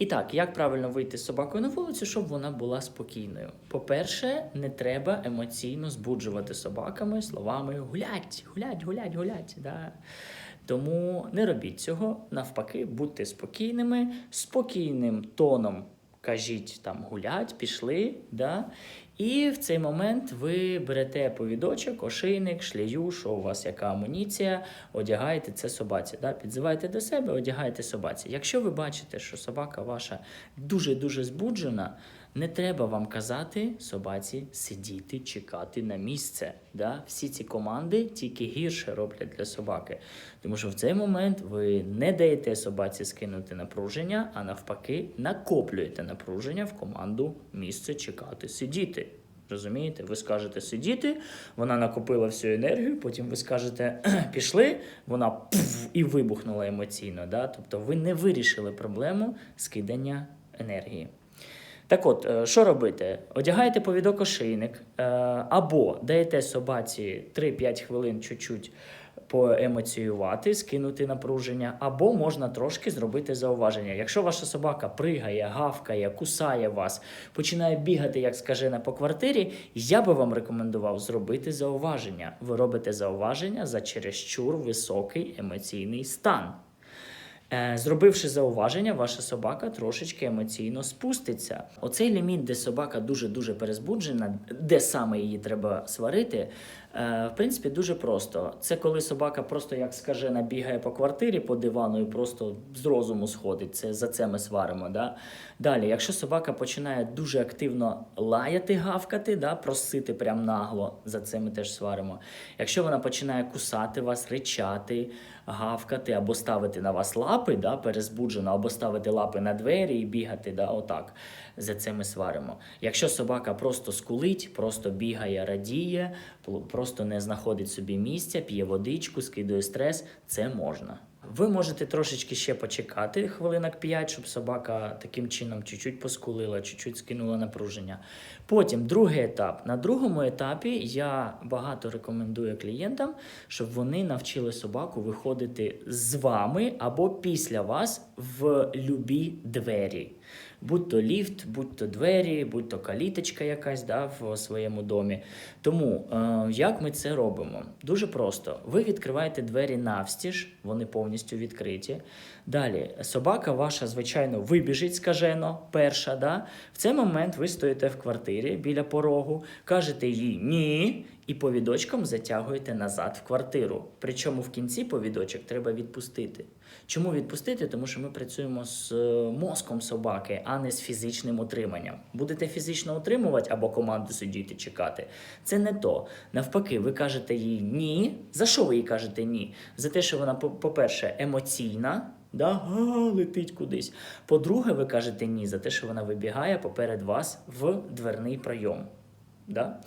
І так, як правильно вийти з собакою на вулицю, щоб вона була спокійною? По-перше, не треба емоційно збуджувати собаками словами гулять, гулять, гулять, гулять. Да? Тому не робіть цього. Навпаки, будьте спокійними, спокійним тоном кажіть там гулять, пішли. Да? І в цей момент ви берете повідочок, ошейник, шлею, що у вас яка амуніція, одягаєте це собаці. Да? Підзиваєте до себе, одягаєте собаці. Якщо ви бачите, що собака ваша дуже-дуже збуджена, не треба вам казати собаці сидіти, чекати на місце. Да? Всі ці команди тільки гірше роблять для собаки. Тому що в цей момент ви не даєте собаці скинути напруження, а навпаки, накоплюєте напруження в команду місце чекати, сидіти. Розумієте? Ви скажете сидіти, вона накопила всю енергію, потім ви скажете пішли, вона пф, і вибухнула емоційно. Да? Тобто ви не вирішили проблему скидання енергії. Так от, е, що робити? Одягаєте повідок ошейник, е, або даєте собаці 3-5 хвилин чуть-чуть поемоціювати, скинути напруження, або можна трошки зробити зауваження. Якщо ваша собака пригає, гавкає, кусає вас, починає бігати, як скажена, по квартирі, я би вам рекомендував зробити зауваження. Ви робите зауваження за чересчур високий емоційний стан. Е, Зробивши зауваження, ваша собака трошечки емоційно спуститься. Оцей ліміт, де собака дуже-дуже перезбуджена, де саме її треба сварити, в принципі, дуже просто. Це коли собака просто як скажена бігає по квартирі, по дивану і просто з розуму сходить. Це за це ми сваримо. Да? Далі, якщо собака починає дуже активно лаяти, гавкати, да, просити прям нагло, за це ми теж сваримо. Якщо вона починає кусати вас, ричати, гавкати або ставити на вас лапи, да, перезбуджено, або ставити лапи на двері і бігати, да, отак. За це ми сваримо. Якщо собака просто скулить, просто бігає, радіє, пл- просто не знаходить собі місця, п'є водичку, скидує стрес, це можна. Ви можете трошечки ще почекати хвилинок 5, щоб собака таким чином чуть-чуть поскулила, чуть-чуть скинула напруження. Потім другий етап. На другому етапі я багато рекомендую клієнтам, щоб вони навчили собаку виходити з вами або після вас в любі двері. Будь то ліфт, будь то двері, будь то каліточка якась да, в своєму домі. Тому е, як ми це робимо? Дуже просто. Ви відкриваєте двері навстіж, вони повністю відкриті. Далі собака ваша, звичайно, вибіжить скажено, перша. Да? В цей момент ви стоїте в квартирі біля порогу, кажете їй ні, і повідочком затягуєте назад в квартиру. Причому в кінці повідочок треба відпустити. Чому відпустити? Тому що ми працюємо з е, мозком собаки, а не з фізичним утриманням. Будете фізично утримувати або команду сидіти чекати. Це не то. Навпаки, ви кажете їй ні. За що ви їй кажете ні? За те, що вона, по- по-перше, емоційна. Да, га, летить кудись. По-друге, ви кажете ні за те, що вона вибігає поперед вас в дверний пройом. Да?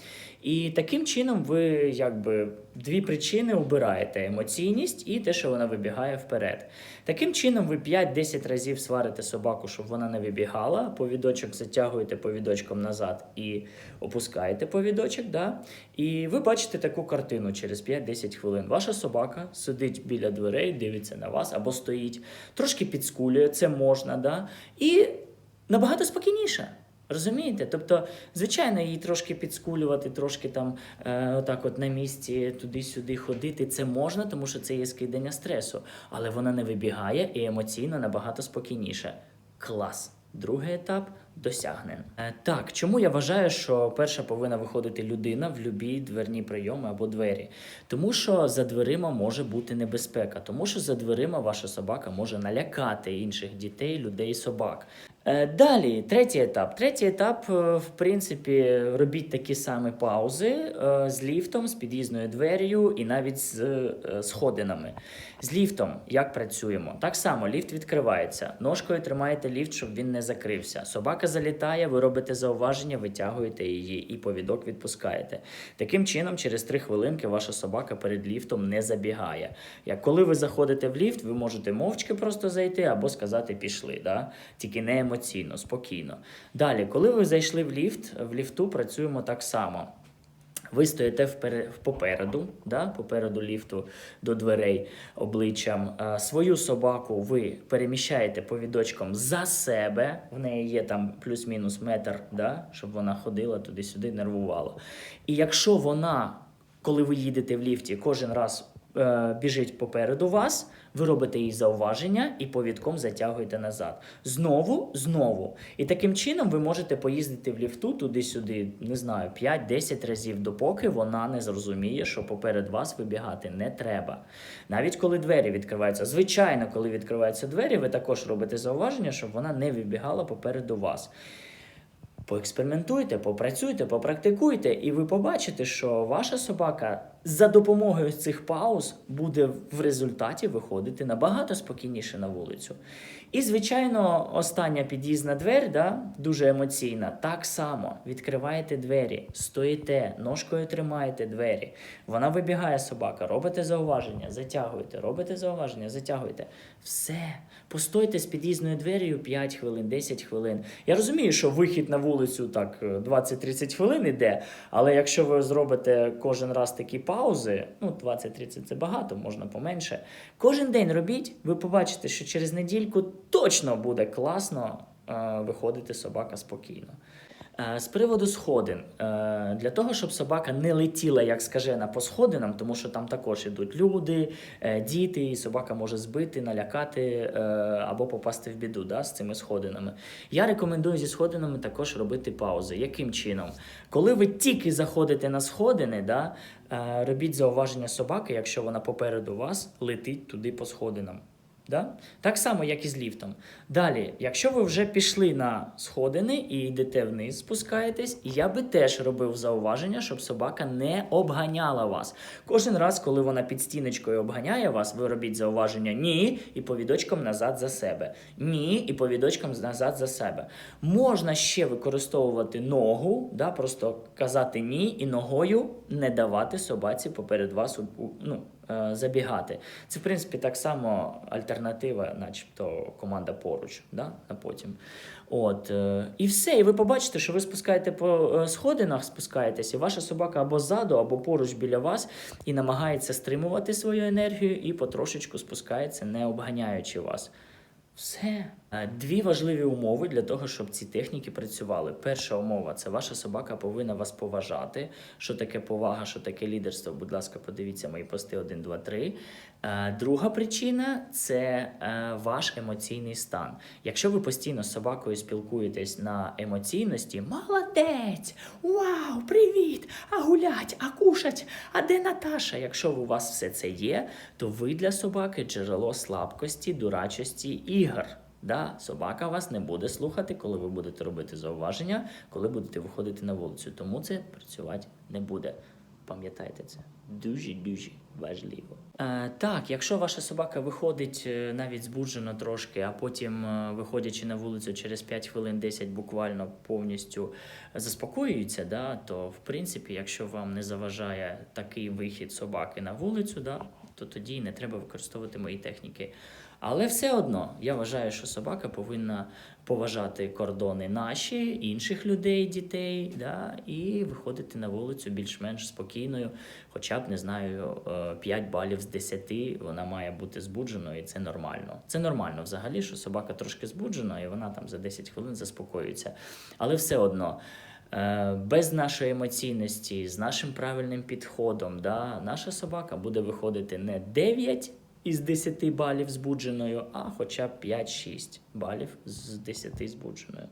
І таким чином ви якби дві причини обираєте: емоційність і те, що вона вибігає вперед. Таким чином, ви 5-10 разів сварите собаку, щоб вона не вибігала, повідочок затягуєте повідочком назад і опускаєте повідочок. Да? І ви бачите таку картину через 5-10 хвилин. Ваша собака сидить біля дверей, дивиться на вас або стоїть, трошки підскулює, це можна, да? і набагато спокійніше. Розумієте? Тобто, звичайно, її трошки підскулювати, трошки там е, отак от на місці туди-сюди ходити. Це можна, тому що це є скидання стресу. Але вона не вибігає і емоційно набагато спокійніше. Клас. Другий етап досягнен. Е, так, чому я вважаю, що перша повинна виходити людина в любі дверні прийоми або двері? Тому що за дверима може бути небезпека, тому що за дверима ваша собака може налякати інших дітей, людей, собак. Е, Далі, третій етап. Третій етап, е, в принципі, робіть такі самі паузи з ліфтом, з під'їзною двер'ю і навіть з сходинами. З ліфтом як працюємо? Так само ліфт відкривається. Ножкою тримаєте ліфт, щоб він не закрився. Собака залітає, ви робите зауваження, витягуєте її і повідок відпускаєте. Таким чином, через 3 хвилинки ваша собака перед ліфтом не забігає. Як коли ви заходите в ліфт, ви можете мовчки просто зайти або сказати пішли. Да? Тільки не емоційно, спокійно. Далі, коли ви зайшли в ліфт, в ліфту працюємо так само. Ви стоїте впере- попереду, да, попереду ліфту до дверей обличчям. А, Свою собаку ви переміщаєте повідочком за себе. В неї є там плюс-мінус метр, да, щоб вона ходила туди-сюди, нервувала. І якщо вона, коли ви їдете в ліфті, кожен раз е, біжить попереду вас, ви робите їй зауваження і повідком затягуєте назад. Знову, знову. І таким чином ви можете поїздити в ліфту туди-сюди, не знаю, 5-10 разів, допоки вона не зрозуміє, що поперед вас вибігати не треба. Навіть коли двері відкриваються. Звичайно, коли відкриваються двері, ви також робите зауваження, щоб вона не вибігала попереду вас. Поекспериментуйте, попрацюйте, попрактикуйте, і ви побачите, що ваша собака за допомогою цих пауз буде в результаті виходити набагато спокійніше на вулицю. І, звичайно, остання під'їзна двері, да, дуже емоційна. Так само відкриваєте двері, стоїте, ножкою тримаєте двері. Вона вибігає собака, робите зауваження, затягуєте, робите зауваження, затягуєте. Все. Постойте з під'їзною дверею 5 хвилин, 10 хвилин. Я розумію, що вихід на вулицю так е, 20-30 хвилин іде, але якщо ви зробите кожен раз такі паузи, ну 20-30 це багато, можна поменше. Кожен день робіть, ви побачите, що через недільку точно буде класно е, виходити собака спокійно. Е, З приводу сходин, Е, для того, щоб собака не летіла як скажена по сходинам, тому що там також ідуть люди, е, діти, і собака може збити, налякати або попасти в біду да, з цими сходинами. Я рекомендую зі сходинами також робити паузи. Яким чином? Коли ви тільки заходите на сходини, да, робіть зауваження собаки, якщо вона попереду вас летить туди по сходинам. Да? Так само, як і з ліфтом. Далі, якщо ви вже пішли на сходини і йдете вниз, спускаєтесь, я би теж робив зауваження, щоб собака не обганяла вас. Кожен раз, коли вона під стіночкою обганяє вас, ви робіть зауваження ні і повідочком назад за себе. Ні, і повідочком назад за себе. Можна ще використовувати ногу, да, просто казати ні і ногою не давати собаці поперед вас ну, забігати. Це, в принципі, так само альтернатива, начебто команда поруч, да, на потім. От, е, і все, і ви побачите, що ви спускаєте по е, сходинах, спускаєтесь, і ваша собака або ззаду, або поруч біля вас, і намагається стримувати свою енергію, і потрошечку спускається, не обганяючи вас. Все. Е, Дві важливі умови для того, щоб ці техніки працювали. Перша умова це ваша собака повинна вас поважати. Що таке повага, що таке лідерство? Будь ласка, подивіться мої пости 1, 2, 3. Е, Друга причина це е, ваш емоційний стан. Якщо ви постійно з собакою спілкуєтесь на емоційності, молодець! Вау, привіт! А гулять, а кушать, а де Наташа? Якщо у вас все це є, то ви для собаки джерело слабкості, дурачості, ігор. Да, собака вас не буде слухати, коли ви будете робити зауваження, коли будете виходити на вулицю. Тому це працювати не буде. Пам'ятайте це дуже дуже важливо. Е, так, якщо ваша собака виходить е, навіть збуджено трошки, а потім, е, виходячи на вулицю через 5 хвилин, 10 буквально повністю заспокоюється, да, то в принципі, якщо вам не заважає такий вихід собаки на вулицю, да, то тоді не треба використовувати мої техніки. Але все одно я вважаю, що собака повинна поважати кордони наші, інших людей, дітей, да, і виходити на вулицю більш-менш спокійною, хоча б не знаю, 5 балів з 10 вона має бути збудженою, і це нормально. Це нормально взагалі, що собака трошки збуджена, і вона там за 10 хвилин заспокоюється. Але все одно. е, Без нашої емоційності, з нашим правильним підходом, да, наша собака буде виходити не 9 із 10 балів збудженою, а хоча б 5-6 балів з 10 збудженою.